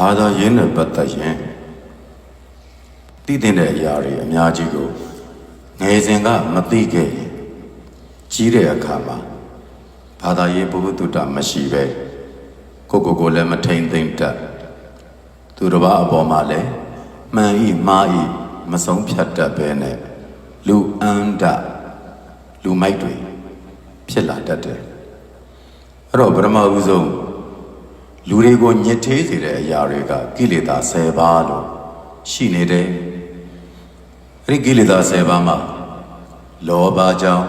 ဘာသာရေးနဲ့ပတ်သက်ရင်တည်တဲ့အရာတွေအများကြီးကိုငယ်စဉ်ကမသိခဲ့ရင်ကြီးတဲ့အခါမှာဘာသာရေးဘုဟုတုတ္တမရှိပဲကိုကိုကိုလည်းမထိန်သိမ့်တတ်သူတစ်ပါးအပေါ်မှာလည်းမှန်ဤမှားဤမဆုံးဖြတ်တတ်ပဲနဲ့လူအန္တလူမိုက်တွေဖြစ်လာတတ်တယ်အဲ့တော့ပထမဦးဆုံး လူတွေကိုညစ်သေးစေတဲ့အရာတွေကကိလေသာ10ပါးလို့ရှိနေတယ်။အဲဒီကိလေသာ10ပါးမှာလောဘကြောင့်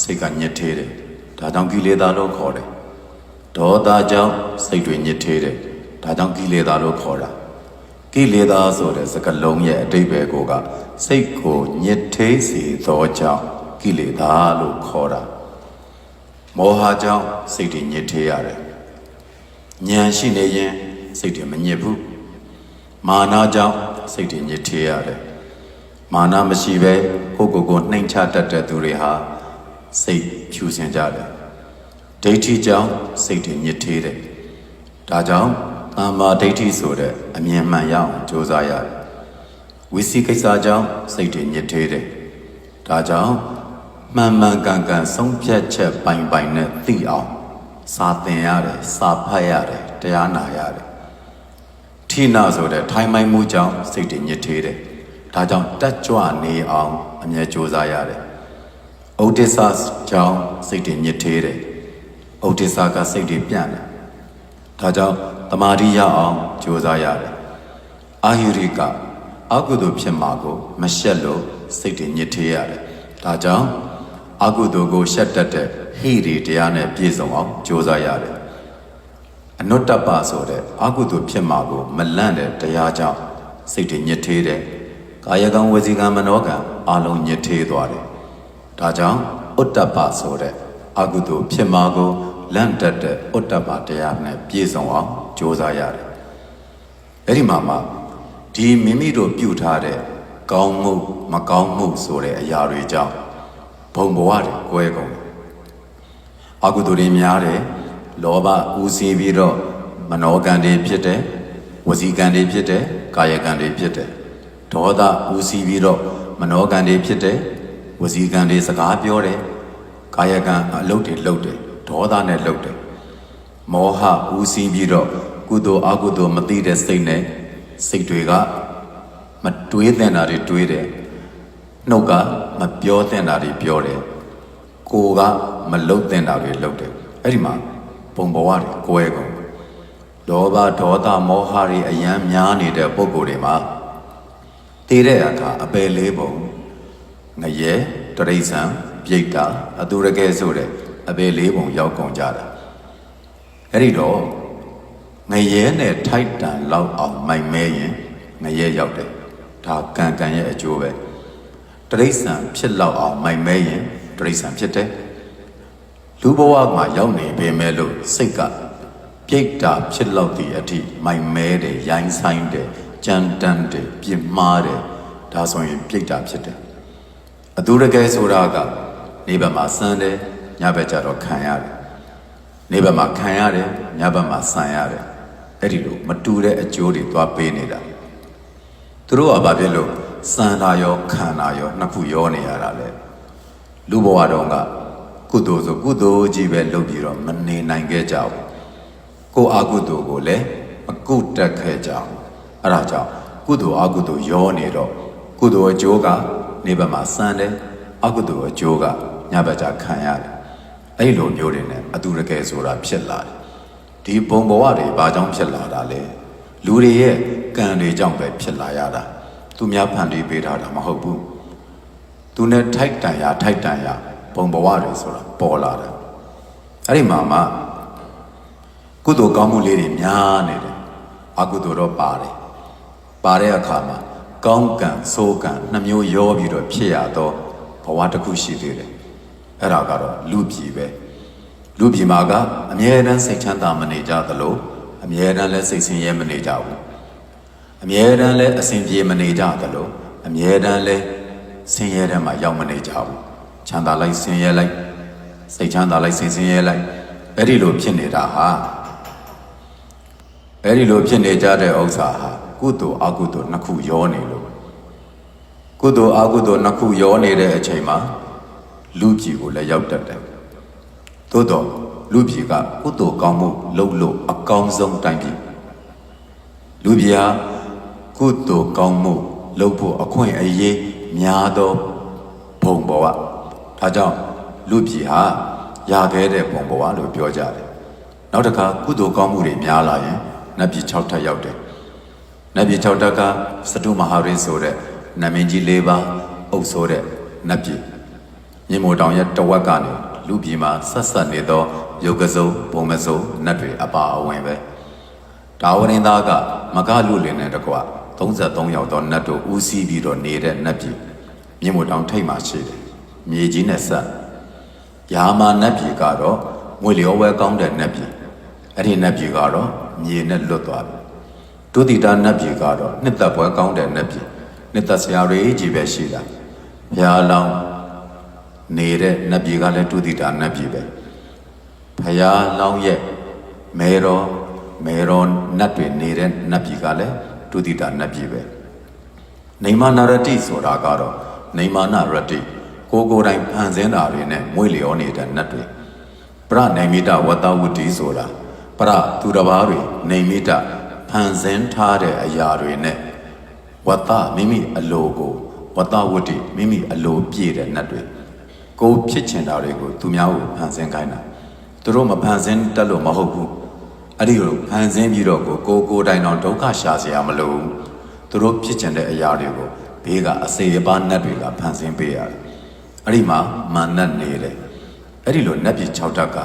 စိတ်ကညစ်သေးတယ်။ဒါကြောင့်ကိလေသာလို့ခေါ်တယ်။ဒေါသကြောင့်စိတ်တွေညစ်သေးတယ်။ဒါကြောင့်ကိလေသာလို့ခေါ်တာ။ကိလေသာဆိုတဲ့စကားလုံးရဲ့အတိတ်ပဲကိုကစိတ်ကိုညစ်သေးစေသောကြောင့်ကိလေသာလို့ခေါ်တာ။မောဟကြောင့်စိတ်တွေညစ်သေးရတယ်။ ဉာဏ်ရှိနေရင်စိတ်တွေမညစ်ဘူးမာနကြောင့်စိတ်တွေညစ်ထေးရတယ်မာနမရှိပဲကိုယ့်ကိုယ်ကိုနှိမ်ချတတ်တဲ့သူတွေဟာစိတ်ဖြူစင်ကြတယ်ဒိဋ္ဌိကြောင့်စိတ်တွေညစ်ထေးတယ်ဒါကြောင့်တမ္မာဒိဋ္ဌိဆိုတဲ့အမြင်မှန်ရအောင်ကြိုးစားရတယ်ဝိသိကိစ္စကြောင့်စိတ်တွေညစ်ထေးတယ်ဒါကြောင့်မှန်မှန်ကန်ကန်ဆုံးဖြတ်ချက်ပိုင်ပိုင်နဲ့သိအောင် စာသင်ရတယ်စာဖတ်ရတယ်တရားနာရတယ်ထိနာဆိုတဲ့ထိုင်မိုင်းမှုကြောင့်စိတ်တွေညစ်ထေးတယ်ဒါကြောင့်တက်ကြွနေအောင်အမြဲကြိုးစားရတယ်ဩဒိစ္စကြောင့်စိတ်တွေညစ်ထေးတယ်ဩဒိစ္စကစိတ်တွေပြန့်တယ်ဒါကြောင့်တမာတိရအောင်ကြိုးစားရတယ်အာဟိရိကအကုသိုလ်ဖြစ်မှာကိုမရှက်လို့စိတ်တွေညစ်ထေးရတယ်ဒါကြောင့်အကုသိုလ်ကိုရှက်တတ်တဲ့ ဟိရိတရားနဲ့ပြည့်စုံအောင်ကြိုးစားရတယ်။အနုတ္တပဆိုတဲ့အကုသိုလ်ဖြစ်မှာကိုမလန့်တဲ့တရားကြောင့်စိတ်တွေညစ်ထေးတယ်။ကာယကံဝစီကံမနောကံအလုံးညစ်ထေးသွားတယ်။ဒါကြောင့်ဥတ္တပဆိုတဲ့အကုသိုလ်ဖြစ်မှာကိုလန့်တတ်တဲ့ဥတ္တပတရားနဲ့ပြည့်စုံအောင်ကြိုးစားရတယ်။အဲ့ဒီမှာမှဒီမိမိတို့ပြုထားတဲ့ကောင်းမှုမကောင်းမှုဆိုတဲ့အရာတွေကြောင့်ဘုံဘဝတွေကွဲကုန်တယ် အကုသိုလ်တွေများတယ်လောဘဦးစီးပြီးတော့မနောကံတွေဖြစ်တယ်ဝစီကံတွေဖြစ်တယ်ကာယကံတွေဖြစ်တယ်ဒေါသဦးစီးပြီးတော့မနောကံတွေဖြစ်တယ်ဝစီကံတွေစကားပြောတယ်ကာယကံအလုပ်တွေလုပ်တယ်ဒေါသနဲ့လုပ်တယ်မောဟဦးစီးပြီးတော့ကုသိုလ်အကုသိုလ်မသိတဲ့စိတ်နဲ့စိတ်တွေကမတွေးတဲ့တာတွေတွေးတယ်နှုတ်ကမပြောတဲ့တာတွေပြောတယ် ကိုယ်ကမလုတ်တဲ့တာတွေလုတ်တယ်အဲ့ဒီမှာပုံဘဝတွေကွဲကုန်လောဘဒေါသမောဟတွေအယံများနေတဲ့ပုံကိုယ်တွေမှာတည်တဲ့အခါအပယ်လေးပုံငရဲတရိษံပြိတ္တာအတူရကဲဆိုတဲ့အပယ်လေးပုံရောက်ကုန်ကြတာအဲ့ဒီတော့ငရဲနဲ့ထိုက်တန်လောက်အောင်မိုက်မဲရင်ငရဲရောက်တယ်ဒါကံကံရဲ့အကျိုးပဲတရိษံဖြစ်လောက်အောင်မိုင်မဲရင် တရိษံဖြစ်တယ်လူဘဝမှာရောက်နေပေမဲ့လို့စိတ်ကပြိတ္တာဖြစ်လောက်သည့်အထိမိုင်မဲတယ်ရိုင်းဆိုင်တယ်ကြမ်းတမ်းတယ်ပြင်းမှားတယ်ဒါဆိုရင်ပြိတ္တာဖြစ်တယ်အတူတကယ်ဆိုတာကနေဘက်မှာစမ်းတယ်ညဘက်ကျတော့ခံရတယ်နေဘက်မှာခံရတယ်ညဘက်မှာဆန်ရတယ်အဲ့ဒီလိုမတူတဲ့အကျိုးတွေသွားပေးနေတာသူတို့ကဘာဖြစ်လို့စံတာရောခံတာရောနှစ်ခုရောနေရတာလေ လူဘဝတုန်းကကုသိုလ်ဆိုကုသိုလ်ကြီးပဲလုပ်ပြီးတော့မနေနိုင်ခဲ့ကြဘူးကိုယ်အကုသိုလ်ကိုလည်းမကုတက်ခဲ့ကြဘူးအဲ့ဒါကြောင့်ကုသိုလ်အကုသိုလ်ရောနေတော့ကုသိုလ်အကျိုးကနေဘက်မှာစံတယ်အကုသိုလ်အကျိုးကညဘက်ကျခံရတယ်အဲ့လိုမျိုးတွေနဲ့အတူတကယ်ဆိုတာဖြစ်လာတယ်ဒီပုံဘဝတွေဘာကြောင့်ဖြစ်လာတာလဲလူတွေရဲ့ကံတွေကြောင့်ပဲဖြစ်လာရတာသူများဖန်တီးပေးထားတာမဟုတ်ဘူး သူနဲ့ထိုက်တန်ရထိုက်တန်ရပုံဘဝတွေဆိုတာပေါ်လာတယ်အဲ့ဒီမှာမှကုသိုလ်ကောင်းမှုလေးတွေများနေတယ်အကုသိုလ်တော့ပါတယ်ပါတဲ့အခါမှာကောင်းကံဆိုးကံနှမျိုးရောပြီးတော့ဖြစ်ရတော့ဘဝတစ်ခုရှိသေးတယ်အဲ့ဒါကတော့လူပြည်ပဲလူပြည်မှာကအမြဲတမ်းစိတ်ချမ်းသာမနေကြသလိုအမြဲတမ်းလည်းစိတ်ဆင်းရဲမနေကြဘူးအမြဲတမ်းလည်းအစဉ်ပြေမနေကြသလိုအမြဲတမ်းလည်း ဆင်းရဲတဲ့မှာရောက်မနေကြဘူးချမ်းသာလိုက်ဆင်းရဲလိုက်စိတ်ချမ်းသာလိုက်စိတ်ဆင်းရဲလိုက်အဲ့ဒီလိုဖြစ်နေတာဟာအဲဒီလိုဖြစ်နေကြတဲ့ဥစ္စာဟာကုသိုလ်အကုသိုလ်နှစ်ခုရောနေလို့ကုသိုလ်အကုသိုလ်နှစ်ခုရောနေတဲ့အချိန်မှာလူပြည်ကိုလည်းရောက်တတ်တယ်သို့တော့လူပြည်ကကုသိုလ်ကောင်းမှုလုပ်လို့အကောင်းဆုံးတိုင်းပြည်လူပြည်ဟာကုသိုလ်ကောင်းမှုလုပ်ဖို့အခွင့်အရေး များသောဘုံဘဝဒါကြောင့်လူပြည်ဟာရခဲ့တဲ့ဘုံဘဝလို့ပြောကြတယ်နောက်တစ်ခါကုသိုလ်ကောင်းမှုတွေများလာရင်နတ်ပြည်6ထပ်ရောက်တယ်နတ်ပြည်6ထပ်ကစတုမဟာရင်းဆိုတဲ့နမင်းကြီး၄ပါးအုပ်ဆိုးတဲ့နတ်ပြည်မြေမို့တောင်ရဲ့တဝက်ကနေလူပြည်မှာဆက်ဆက်နေသောယုတ်ကစုံဘုံမစုံနတ်တွေအပါအဝင်ပဲဒါဝရင်သားကမကလူလင်နဲ့တကွ33ယောက်သောနတ်တို့ဦးစီးပြီးတော့နေတဲ့နတ်ပြည် မြေမို့တောင်ထိတ်မှရှိတယ်မြေကြီးနဲ့ဆက်ယာမာနတ်ပြည်ကတော့ငွေလျောဝဲကောင်းတဲ့နတ်ပြည်အဲ့ဒီနတ်ပြည်ကတော့မြေနဲ့လွတ်သွားပြီဒုတိတာနတ်ပြည်ကတော့နှစ်သက်ပွဲကောင်းတဲ့နတ်ပြည်နှစ်သက်စရာတွေကြီးပဲရှိတာဘုရားလောင်းနေတဲ့နတ်ပြည်ကလည်းဒုတိတာနတ်ပြည်ပဲဘုရားလောင်းရဲ့မေရောမေရောနတ်တွေနေတဲ့နတ်ပြည်ကလည်းဒုတိတာနတ်ပြည်ပဲနေမနာရတိဆိုတာကတော့ နေမာနရတိကိုကိုယ်တိုင်ဖန်ဆင်းတာတွေနဲ့မွေးလျောနေတဲ့နတ်တွေပရနိုင်မိတဝတ္တဝတ္တိဆိုတာပရသူတစ်ပါးတွေနေမိတဖန်ဆင်းထားတဲ့အရာတွေနဲ့ဝတ္တမိမိအလိုကိုဝတ္တဝတ္တိမိမိအလိုပြည့်တဲ့နတ်တွေကိုယ်ဖြစ်ချင်တာတွေကိုသူများကိုဖန်ဆင်းခိုင်းတာသူတို့မဖန်ဆင်းတတ်လို့မဟုတ်ဘူးအဲ့ဒီလိုဖန်ဆင်းပြီးတော့ကိုကိုကိုယ်တိုင်တော့ဒုက္ခရှာစရာမလိုဘူးသူတို့ဖြစ်ချင်တဲ့အရာတွေကို ဘေးကအစေအပါနတ်တွေကဖန်ဆင်းပေးရတယ်အဲ့ဒီမှာမာနတ်နေတယ်အဲ့ဒီလိုနတ်ပြည်6ဓာတ်က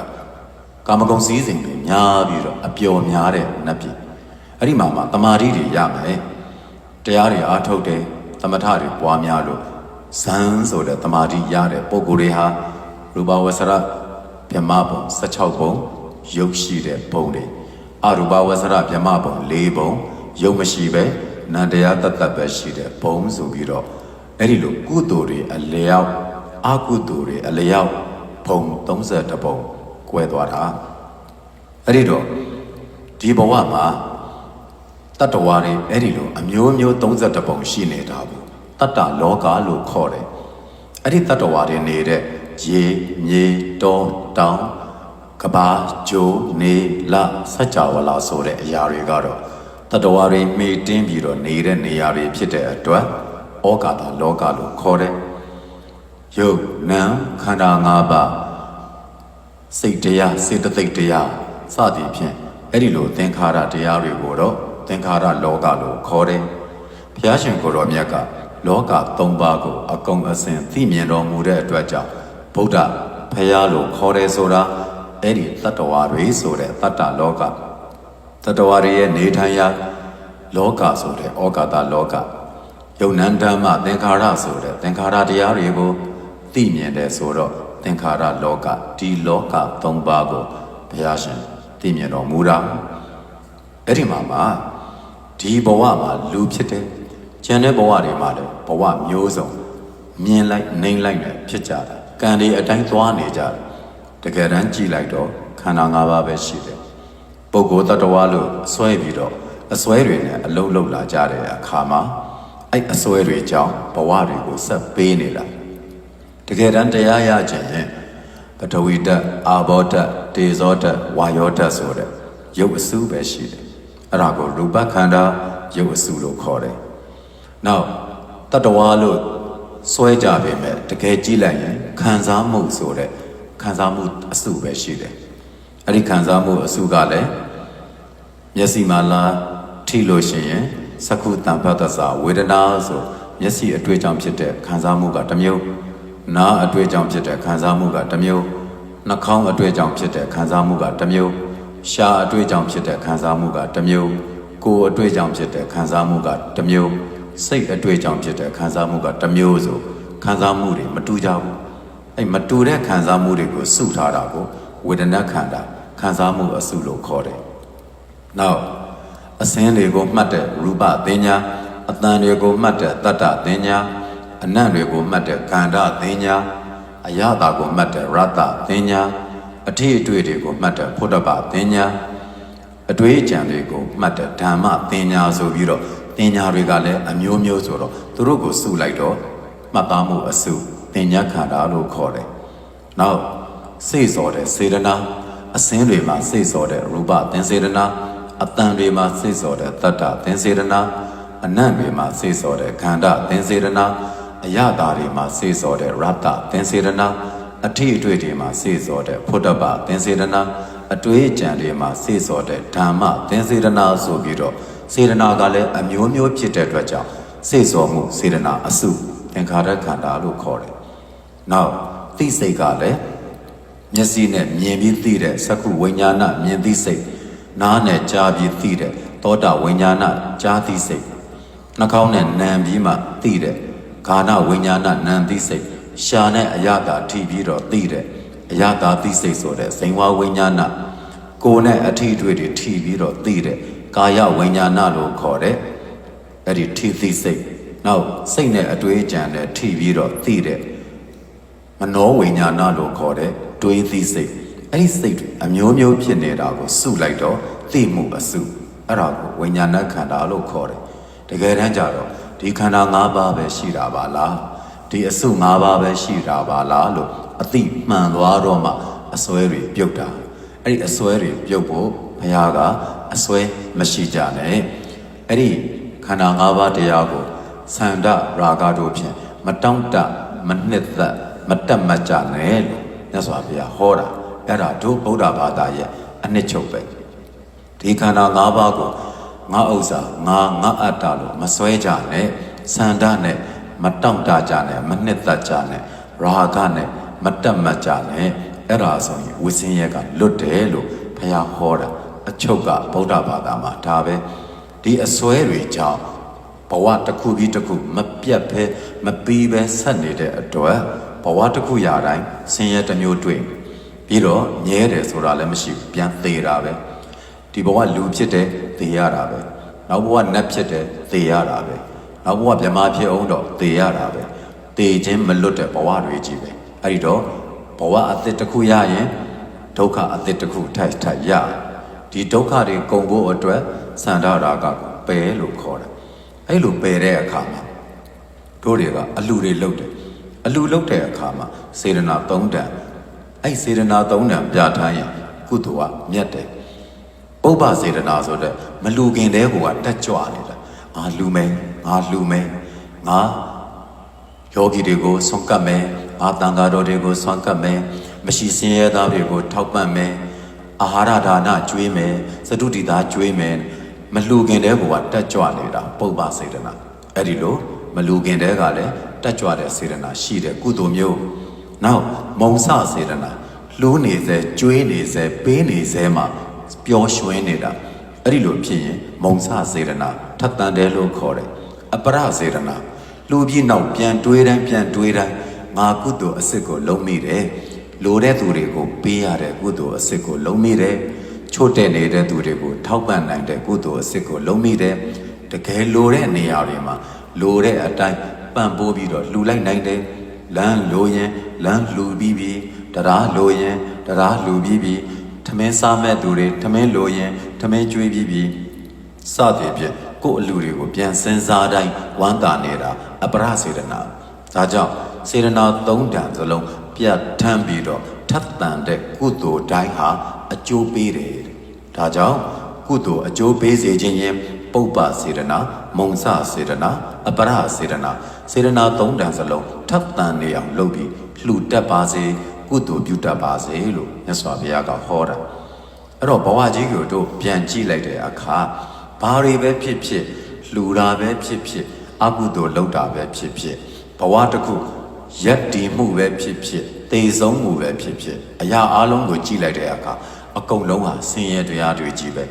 ကာမဂုဏ်စည်းစိမ်တွေများပြီးတော့အပျော်များတဲ့နတ်ပြည်အဲ့ဒီမှာမှာတမာတိတွေရမယ်တရားတွေအားထုတ်တယ်သမထတွေပွားများလို့ဇန်ဆိုတဲ့တမာတိရတဲ့ပုံကိုယ်တွေဟာရူပဝဆရဗြဟ္မဘုံ16ဘုံရုပ်ရှိတဲ့ဘုံတွေအရူပဝဆရဗြဟ္မဘုံ4ဘုံရုပ်မရှိပဲ နန္တရားတတ်တတ်ပဲရှိတဲ့ဘုံဆိုပြီးတော့အဲ့ဒီလိုကုသိုလ်တွေအလျောက်အကုသိုလ်တွေအလျောက်ဘုံ32ဘုံကွဲသွားတာအဲ့ဒီတော့ဒီဘဝမှာတတ္တဝါတွေအဲ့ဒီလိုအမျိုးမျိုး32ပုံရှိနေတာဘူးတတ္တလောကလို့ခေါ်တယ်အဲ့ဒီတတ္တဝါတွေနေတဲ့ရေမြေတောတောင်ကဘာဂျိုနေလစัจ java လာဆိုတဲ့အရာတွေကတော့ တတ္တဝါတွေမေ့တင်းပြီးတော့နေတဲ့နေရာတွေဖြစ်တဲ့အတွက်ဩကာသလောကလို့ခေါ်တယ်ယုတ်နံခန္ဓာ၅ပါးစိတ်တရားစေတသိက်တရားစသည်ဖြင့်အဲ့ဒီလိုသင်္ခါရတရားတွေကိုတော့သင်္ခါရလောကလို့ခေါ်တယ်ဘုရားရှင်ကိုယ်တော်မြတ်ကလောက၃ပါးကိုအကုန်အစင်သိမြင်တော်မူတဲ့အတွက်ကြောင့်ဗုဒ္ဓဖရာလို့ခေါ်တယ်ဆိုတာအဲ့ဒီတတ္တဝါတွေဆိုတဲ့တတ္တလောက တတ္တဝါတွေရဲ့နေထိုင်ရာလောကဆိုတဲ့ဩကာသလောကယုံနန္ဓမ္မသင်္ခါရဆိုတဲ့သင်္ခါရတရားတွေကိုသိမြင်တယ်ဆိုတော့သင်္ခါရလောကဒီလောက၃ပါးကိုဘုရားရှင်သိမြင်တော်မူတာအဲ့ဒီမှာမှာဒီဘဝမှာလူဖြစ်တယ်ကျန်တဲ့ဘဝတွေမှာလည်းဘဝမျိုးစုံမြင်လိုက်နှိမ့်လိုက်နဲ့ဖြစ်ကြတာကံတွေအတိုင်းသွားနေကြတယ်တကယ်တမ်းကြည့်လိုက်တော့ခန္ဓာ၅ပါးပဲရှိတယ် ပုဂ္ဂိုလ်တ attva လို့အစွဲပြီးတော့အစွဲတွေနဲ့အလုံးလုံးလာကြတဲ့အခါမှာအဲ့အစွဲတွေကြောင့်ဘဝတွေကိုဆက်ပေးနေတာတကယ်တမ်းတရားရခြင်းရင်ပထဝီဓာတ်အာဘောဓာတ်တေဇောဓာတ်ဝါယောဓာတ်ဆိုတဲ့ရုပ်အစုပဲရှိတယ်အဲ့ဒါကိုရူပခန္ဓာရုပ်အစုလို့ခေါ်တယ်နောက်တတဝါလို့စွဲကြပေမဲ့တကယ်ကြည့်လိုက်ရင်ခံစားမှုဆိုတဲ့ခံစားမှုအစုပဲရှိတယ် အဲ့ဒီခံစားမှုအစုကလည်းမျက်စိမှာလာထိလို့ရှိရင်သက္ခုတံဖတ်တသဝေဒနာဆိုမျက်စိအတွေ့အကြုံဖြစ်တဲ့ခံစားမှုကတစ်မျိုးနားအတွေ့အကြုံဖြစ်တဲ့ခံစားမှုကတစ်မျိုးနှာခေါင်းအတွေ့အကြုံဖြစ်တဲ့ခံစားမှုကတစ်မျိုးရှားအတွေ့အကြုံဖြစ်တဲ့ခံစားမှုကတစ်မျိုးကိုယ်အတွေ့အကြုံဖြစ်တဲ့ခံစားမှုကတစ်မျိုးစိတ်အတွေ့အကြုံဖြစ်တဲ့ခံစားမှုကတစ်မျိုးဆိုခံစားမှုတွေမတူကြဘူးအဲ့မတူတဲ့ခံစားမှုတွေကိုစုထားတာကိုဝေဒနာခန္ဓာ ခံစားမှုအစုလို့ခေါ်တယ်။နောက်အစင်းတွေကိုမှတ်တဲ့ရူပသင်ညာအတန်တွေကိုမှတ်တဲ့တတ္တသင်ညာအနံ့တွေကိုမှတ်တဲ့ခန္ဓာသင်ညာအယတာကိုမှတ်တဲ့ရတ္တသင်ညာအထည်အတွေ့တွေကိုမှတ်တဲ့ဖုဒ္ဓဘာသင်ညာအတွေးအကြံတွေကိုမှတ်တဲ့ဓမ္မသင်ညာဆိုပြီးတော့သင်ညာတွေကလည်းအမျိုးမျိုးဆိုတော့သူတို့ကိုစုလိုက်တော့မှတ်သားမှုအစုသင်ညာခန္ဓာလို့ခေါ်တယ်။နောက်စိတ်စော်တဲ့စေတနာ အစင်းတွေမှာစိတ်စော်တဲ့ရူပသင်စေတနာအတန်တွေမှာစိတ်စော်တဲ့တတ္တသင်စေတနာအနံ့တွေမှာစိတ်စော်တဲ့ခန္ဓာသင်စေတနာအယတာတွေမှာစိတ်စော်တဲ့ရတ္တသင်စေတနာအထိအတွေ့တွေမှာစိတ်စော်တဲ့ဖုဒ္ဓပသင်စေတနာအတွေးအကြံတွေမှာစိတ်စော်တဲ့ဓမ္မသင်စေတနာဆိုပြီးတော့စေတနာကလည်းအမျိုးမျိုးဖြစ်တဲ့အတွက်ကြောင့်စိတ်စော်မှုစေတနာအစုသင်္ခါရခန္ဓာလို့ခေါ်တယ်။နောက်သိစိတ်ကလည်း မျက်စိနဲ့မြင်ပြီးသိတဲ့သက္ကုဝိညာဏမြင်သိစိတ်နားနဲ့ကြားပြီးသိတဲ့သောတာဝိညာဏကြားသိစိတ်နှာခေါင်းနဲ့နံပြီးမှသိတဲ့ဂါနဝိညာဏနံသိစိတ်ရှာနဲ့အယတာထိပြီးတော့သိတဲ့အယတာသိစိတ်ဆိုတဲ့ဇိမ်ဝဝိညာဏကိုယ်နဲ့အထိအတွေ့တွေထိပြီးတော့သိတဲ့ကာယဝိညာဏလို့ခေါ်တဲ့အဲ့ဒီထိသိစိတ်နောက်စိတ်နဲ့အတွေးအကြံနဲ့ထိပြီးတော့သိတဲ့မနောဝိညာဏလို့ခေါ်တဲ့ တွေးသိစိတ်အဲ့ဒီစိတ်တွေအမျိုးမျိုးဖြစ်နေတာကိုစုလိုက်တော့သိမှုအစုအဲ့ဒါကိုဝိညာဏခန္ဓာလို့ခေါ်တယ်တကယ်တမ်းကျတော့ဒီခန္ဓာ၅ပါးပဲရှိတာပါလားဒီအစု၅ပါးပဲရှိတာပါလားလို့အတိမှန်သွားတော့မှအစွဲတွေပြုတ်တာအဲ့ဒီအစွဲတွေပြုတ်ဖို့ဘုရားကအစွဲမရှိကြနဲ့အဲ့ဒီခန္ဓာ၅ပါးတရားကိုသန္တရာဂတို့ဖြင့်မတောင့်တမနှစ်သက်မတက်မကြနဲ့လို့ မြတ်စွာဘုရားဟောတာအဲ့ဒါတို့ဗုဒ္ဓဘာသာရဲ့အနှစ်ချုပ်ပဲဒီခန္ဓာ၅ပါးကိုငါဥစ္စာငါငါအတ္တလို့မစွဲကြနဲ့သန္တနဲ့မတောင့်တကြနဲ့မနှစ်သက်ကြနဲ့ရာဂနဲ့မတက်မကြနဲ့အဲ့ဒါဆိုရင်ဝိစင်းရက်ကလွတ်တယ်လို့ဘုရားဟောတာအချုပ်ကဗုဒ္ဓဘာသာမှာဒါပဲဒီအစွဲတွေကြောင့်ဘဝတစ်ခုပြီးတစ်ခုမပြတ်ဘဲမပြီးဘဲဆက်နေတဲ့အတွက် ဘဝတစ်ခုရာတိုင်းဆင်းရဲတစ်မျိုးတွေ့ပြီးတော့မြဲတယ်ဆိုတာလည်းမရှိဘူးပြန်သေးတာပဲဒီဘဝလူဖြစ်တယ်သေရတာပဲနောက်ဘဝနတ်ဖြစ်တယ်သေရတာပဲနောက်ဘဝမြမဖြစ်အောင်တော့သေရတာပဲသေခြင်းမလွတ်တဲ့ဘဝတွေကြီးပဲအဲ့ဒီတော့ဘဝအသစ်တစ်ခုရရင်ဒုက္ခအသစ်တစ်ခုထိုက်ထိုက်ရဒီဒုက္ခတွေကုန်ဖို့အတွက်စန္ဒရာဂကိုပယ်လို့ခေါ်တယ်အဲ့လိုပယ်တဲ့အခါမှာတို့တွေကအလူတွေလုတ်တယ် အလူလုတ်တဲ့အခါမှာစေရနာ၃တန်အဲ့စေရနာ၃တန်ပြထားရင်ကုသိုလ်ကမြတ်တယ်ပုပ္ပစေရနာဆိုတဲ့မလူခင်တဲ့ဟိုကတက်ကြွနေတာငါလူမယ်ငါလူမယ်ငါယောဂီတွေကိုဆွန့်ကပ်မယ်ငါတန်ဃာတော်တွေကိုဆွန့်ကပ်မယ်မရှိစင်းရဲသားတွေကိုထောက်ပံ့မယ်အာဟာရဒါနကျွေးမယ်သတုတိသားကျွေးမယ်မလူခင်တဲ့ဘဝတက်ကြွနေတာပုပ္ပစေတနာအဲ့ဒီလိုမလူခင်တဲ့ကလည်း တက်ကြွတဲ့စေတနာရှိတဲ့ကုသိုလ်မျိုးနောက်မုံဆစေတနာလှိုးနေစေကျွေးနေစေပေးနေစေမှာပျော်ရွှင်နေတာအဲ့ဒီလိုဖြစ်ရင်မုံဆစေတနာထပ်တန်တယ်လို့ခေါ်တယ်အပရစေတနာလူပြီးနောက်ပြန်တွေးတိုင်းပြန်တွေးတိုင်းငါကုသိုလ်အစစ်ကိုလုံးမိတယ်လိုတဲ့သူတွေကိုပေးရတဲ့ကုသိုလ်အစစ်ကိုလုံးမိတယ်ချို့တဲ့နေတဲ့သူတွေကိုထောက်ပံ့နိုင်တဲ့ကုသိုလ်အစစ်ကိုလုံးမိတယ်တကယ်လိုတဲ့နေရာတွေမှာလိုတဲ့အတိုင်း ပံ့ပိုးပြီးတော့လှူလိုက်နိုင်တယ်လမ်းလိုရင်လမ်းလှူပြီးပြီးတရားလိုရင်တရားလှူပြီးပြီးထမင်းစားမဲ့သူတွေထမင်းလိုရင်ထမင်းကျွေးပြီးပြီးစသည်ဖြင့်ကိုယ့်အလူတွေကိုပြန်စင်စားတိုင်းဝမ်းသာနေတာအပရစေတနာဒါကြောင့်စေတနာသုံးတန်စလုံးပြတ်ထမ်းပြီးတော့ထပ်တန်တဲ့ကုသိုလ်တိုင်းဟာအကျိုးပေးတယ်တဲ့ဒါကြောင့်ကုသိုလ်အကျိုးပေးစေခြင်းရင်ပုပ္ပစေတနာ မုံစစေတနာအပရစေတနာစေတနာသုံးတန်စလုံးထပ်တန်နေအောင်လုပ်ပြီးလှူတတ်ပါစေကုသိုလ်ပြုတတ်ပါစေလို့မြတ်စွာဘုရားကဟောတာအဲ့တော့ဘဝကြီးကိုတို့ပြန်ကြည့်လိုက်တဲ့အခါဘာတွေပဲဖြစ်ဖြစ်လှူတာပဲဖြစ်ဖြစ်အကုသိုလ်လုပ်တာပဲဖြစ်ဖြစ်ဘဝတစ်ခုရက်တည်မှုပဲဖြစ်ဖြစ်တေဆုံးမှုပဲဖြစ်ဖြစ်အရာအလုံးကိုကြည့်လိုက်တဲ့အခါအကုန်လုံးဟာဆင်းရဲတရားတွေကြီးပဲ